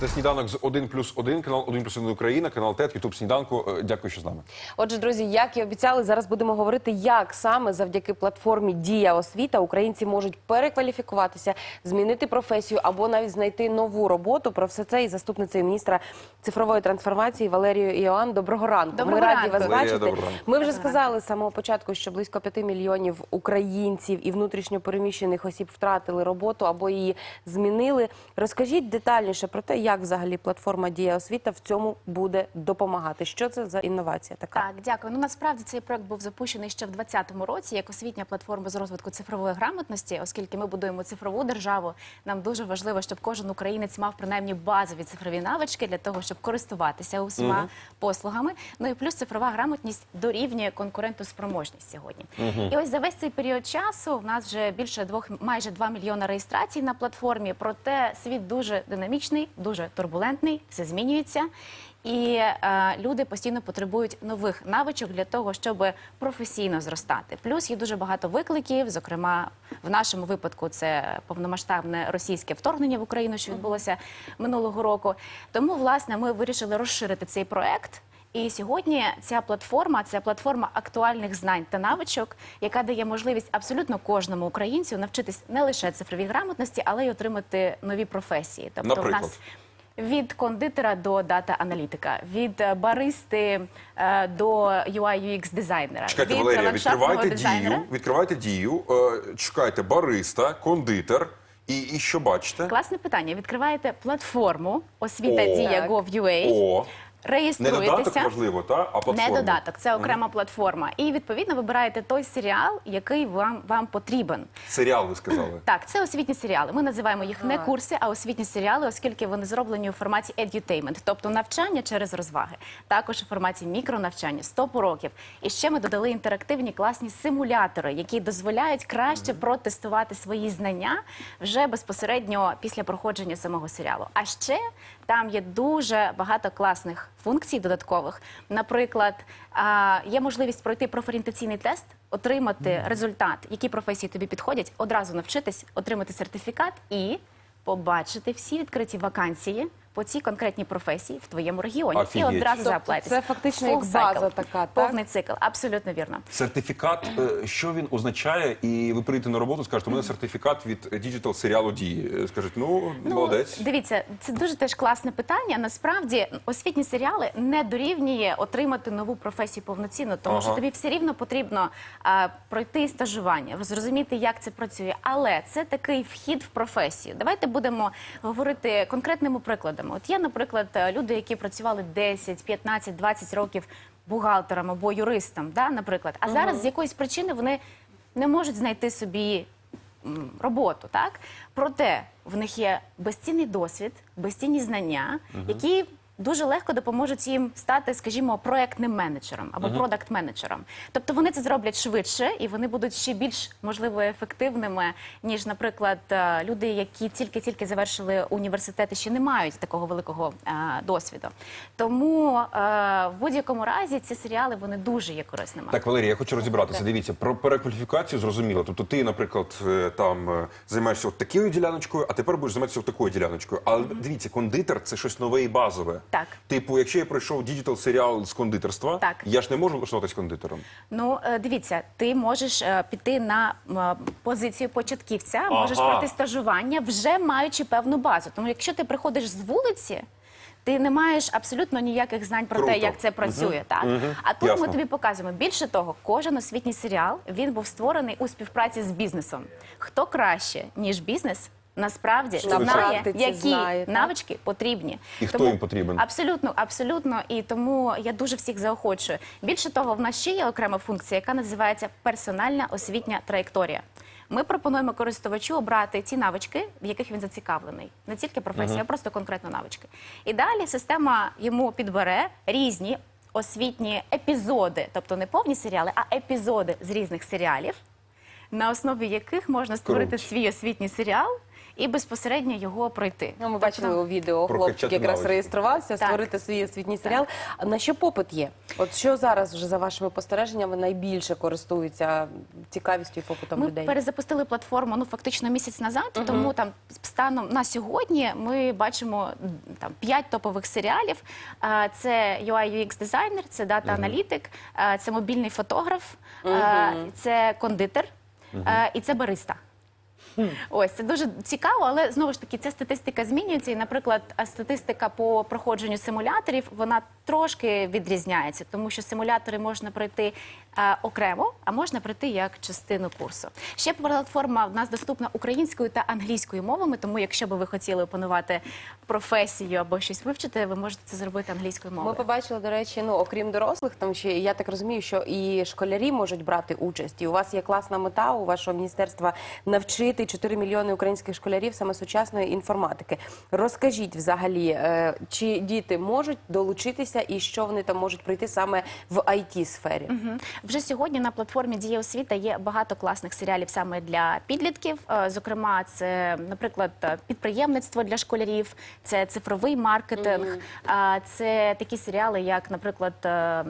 Це сніданок з 1 плюс 1, канал 1 плюс 1 Україна, канал ТЕТ, Ютуб сніданку. Е, Дякую, що з нами. Отже, друзі, як і обіцяли, зараз будемо говорити, як саме завдяки платформі Дія освіта українці можуть перекваліфікуватися, змінити професію або навіть знайти нову роботу. Про все це і заступницею міністра цифрової трансформації Валерію Іоанн. Доброго ранку. Доброго Ми раді ранку. вас Валерія, бачити. доброго. Ми вже сказали з самого початку, що близько 5 мільйонів українців і внутрішньо переміщених осіб втратили роботу або її змінили. Розкажіть детальніше про те, як взагалі платформа Дія освіта в цьому буде допомагати. Що це за інновація така? Так, дякую. Ну насправді цей проект був запущений ще в 2020 році як освітня платформа з розвитку цифрової грамотності, оскільки ми будуємо цифрову державу. Нам дуже важливо, щоб кожен українець мав принаймні базові цифрові навички для того, щоб користуватися усіма послугами. Ну і плюс цифрова грамотність дорівнює конкурентоспроможність сьогодні. І ось за весь цей період часу в нас вже більше двох майже 2 мільйона реєстрацій на платформі. Проте світ дуже динамічний, дуже турбулентний, все змінюється. І е, люди постійно потребують нових навичок для того, щоб професійно зростати. Плюс є дуже багато викликів. Зокрема, в нашому випадку це повномасштабне російське вторгнення в Україну, що відбулося минулого року. Тому, власне, ми вирішили розширити цей проект. І сьогодні ця платформа це платформа актуальних знань та навичок, яка дає можливість абсолютно кожному українцю навчитись не лише цифровій грамотності, але й отримати нові професії. Тобто, Наприклад? в нас від кондитера до дата-аналітика, від е, баристи е, до UI-UX дизайнера, Чекайте, від Валерія, відкривайте дизайнера. дію, відкривайте дію, е, чекайте бариста, кондитер і, і що бачите? Класне питання. Відкриваєте платформу освіта О. дія Gov.ua, О, не додаток реєструєтеся. важливо, та, а платформа. Не додаток, це окрема платформа. І відповідно вибираєте той серіал, який вам, вам потрібен. Серіал, ви сказали. Так, це освітні серіали. Ми називаємо їх не курси, а освітні серіали, оскільки вони зроблені у форматі edutainment, тобто навчання через розваги. Також у форматі мікронавчання 100 уроків. І ще ми додали інтерактивні класні симулятори, які дозволяють краще протестувати свої знання вже безпосередньо після проходження самого серіалу. А ще там є дуже багато класних функцій додаткових. Наприклад, є можливість пройти профорієнтаційний тест, отримати результат, які професії тобі підходять, одразу навчитись, отримати сертифікат і побачити всі відкриті вакансії по цій конкретній професії в твоєму регіоні Офігеть. і одразу Тобто зааплайтися. це фактично Full як база cycle. така, так? повний цикл. Абсолютно вірно. Сертифікат, е, що він означає, і ви прийдете на роботу, скажете, у мене сертифікат від діджитал серіалу дії. Скажуть, ну, молодець. Дивіться, це дуже теж класне питання. Насправді освітні серіали не дорівнює отримати нову професію повноцінно, тому Ага. що тобі все рівно потрібно а, пройти стажування, зрозуміти, як це працює. Але це такий вхід в професію. Давайте будемо говорити конкретними прикладами. От є, наприклад, люди, які працювали 10, 15, 20 років бухгалтером або юристом, да, наприклад. А зараз з якоїсь причини вони не можуть знайти собі м, роботу, так? Проте в них є безцінний досвід, безцінні знання, які дуже легко допоможуть їм стати, скажімо, проектним менеджером або продакт-менеджером. Тобто вони це зроблять швидше і вони будуть ще більш можливо ефективними, ніж, наприклад, е, люди, які тільки-тільки завершили університет і ще не мають такого великого е, досвіду. Тому е, в будь-якому разі ці серіали вони дуже є корисними. Так, Валерія, я хочу розібратися. Дивіться, про перекваліфікацію зрозуміло. Тобто ти, наприклад, е, там е, займаєшся от такою діляночкою, а тепер будеш займатися от такою діляночкою. Але дивіться, кондитер це щось нове і базове. Так. Типу, якщо я пройшов діджитал серіал з кондитерства, Так. я ж не можу влаштуватись кондитером. Ну, е, дивіться, ти можеш е, піти на м, позицію початківця, можеш Ага. пройти стажування, вже маючи певну базу. Тому якщо ти приходиш з вулиці. Ти не маєш абсолютно ніяких знань про Круто. те, як це працює, так а тут Ясно. ми тобі показуємо. Більше того, кожен освітній серіал він був створений у співпраці з бізнесом. Хто краще ніж бізнес? Насправді На знає, практиці які знає, так? навички потрібні. І хто їм потрібен? Абсолютно, абсолютно. І тому я дуже всіх заохочую. Більше того, в нас ще є окрема функція, яка називається персональна освітня траєкторія. Ми пропонуємо користувачу обрати ті навички, в яких він зацікавлений, не тільки професія, а просто конкретно навички. І далі система йому підбере різні освітні епізоди, тобто не повні серіали, а епізоди з різних серіалів, на основі яких можна створити Круто. свій освітній серіал. І безпосередньо його пройти. Ну, ми бачили у відео, хлопчик якраз навички. реєструвався, Так. створити свій освітній серіал. А на що попит є? От що зараз вже за вашими спостереженнями найбільше користуються цікавістю і попитом Ми людей? перезапустили платформу ну фактично місяць назад, тому там станом на сьогодні ми бачимо м, там п'ять топових серіалів. А, Це UI UX дизайнер, це дата аналітик, це мобільний фотограф, а, це кондитер а, і це бариста. Ось це дуже цікаво, але знову ж таки ця статистика змінюється. І, наприклад, статистика по проходженню симуляторів вона трошки відрізняється, тому що симулятори можна пройти е, окремо, а можна пройти як частину курсу. Ще платформа в нас доступна українською та англійською мовами. Тому, якщо би ви хотіли опанувати професію або щось вивчити, ви можете це зробити англійською мовою. Ми побачили, до речі, ну окрім дорослих, там ще я так розумію, що і школярі можуть брати участь. І у вас є класна мета у вашого міністерства навчити 4 мільйони українських школярів саме сучасної інформатики. Розкажіть взагалі, е, чи діти можуть долучитися і що вони там можуть пройти саме в it сфері. Вже сьогодні на платформі Дія освіта є багато класних серіалів саме для підлітків. Е, Зокрема, це, наприклад, підприємництво для школярів, це цифровий маркетинг, а, це такі серіали, як, наприклад, е,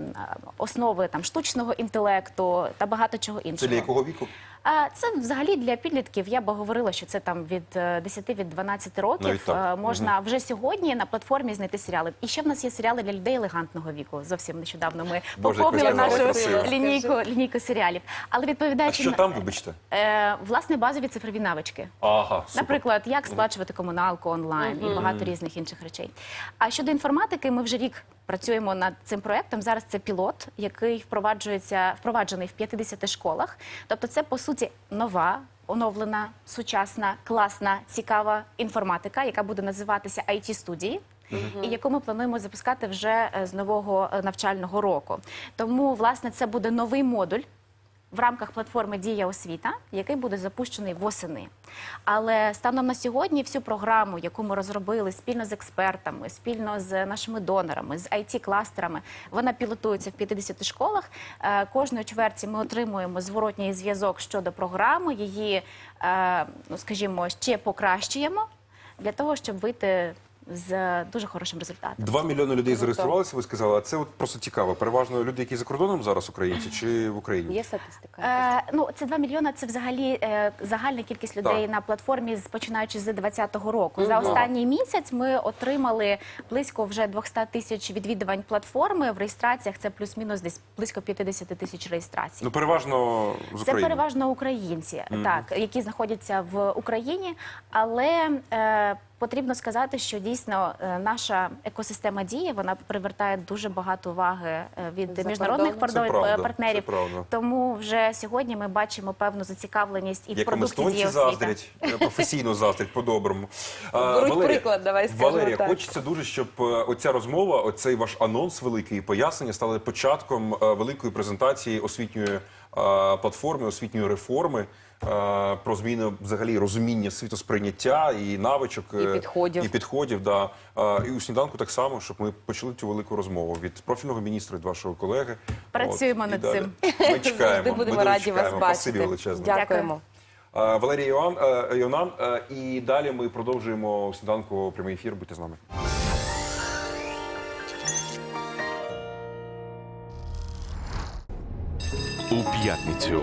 основи там штучного інтелекту та багато чого Це іншого. для якого віку? А це взагалі для підлітків. Я би говорила, що це там від е, 10 від 12 років. Е, Можна вже сьогодні на платформі знайти серіали. І ще в нас є серіали для людей елегантного віку. Зовсім нещодавно ми поповнили нашу лінійку, лінійку серіалів. Але А відповідаючи що там, вибачте? Е, власне базові цифрові навички. Ага, супер. Наприклад, як сплачувати комуналку онлайн і багато різних інших речей. А щодо інформатики, ми вже рік працюємо над цим проектом. Зараз це пілот, який впроваджується впроваджений в 50 школах. Тобто, це по суті нова. Оновлена, сучасна, класна, цікава інформатика, яка буде називатися it студії і яку ми плануємо запускати вже е, з нового е, навчального року. Тому, власне, це буде новий модуль в рамках платформи Дія освіта, який буде запущений восени. Але станом на сьогодні всю програму, яку ми розробили спільно з експертами, спільно з нашими донорами, з it кластерами вона пілотується в 50 школах. Е, Кожної чверті ми отримуємо зворотній зв'язок щодо програми, її, е, ну скажімо, ще покращуємо для того, щоб вийти з дуже хорошим результатом. Два мільйони людей зареєструвалися, ви сказали, а це от просто цікаво. Переважно люди, які за кордоном зараз українці чи в Україні? Є статистика? Е, ну, це 2 мільйони. Це взагалі е, загальна кількість людей Так. на платформі, починаючи з 2020 року. За останній місяць ми отримали близько вже 200 тисяч відвідувань платформи. В реєстраціях це плюс-мінус десь близько 50 тисяч реєстрацій. Ну, переважно з Це переважно українці, так які знаходяться в Україні, але е, потрібно сказати, що дійсно е, наша екосистема дії вона привертає дуже багато уваги е, від За міжнародних. Пардон- правда, партнерів. це. Тому вже сьогодні ми бачимо певну зацікавленість і в дії освіта. заздрять, е, професійно заздрять, по-доброму. Беруть приклад, давай скажемо Валерія, так. хочеться дуже, щоб е, оця розмова, оцей ваш анонс великий пояснення стали початком е, великої презентації освітньої е, платформи, освітньої реформи. Е, Про зміни взагалі розуміння світосприйняття і навичок І е, підходів. і підходів. Да. Е, І у сніданку так само, щоб ми почали цю велику розмову від профільного міністра від вашого колеги. Працюємо От, над далі. цим. Ми чекаємо. Завжди будемо ми раді вас чекаємо. Спасибі бачити. величезне. Дякуємо. Валерій Іоанн, Іонан. І далі ми продовжуємо у сніданку прямий ефір. Будьте з нами. у п'ятницю.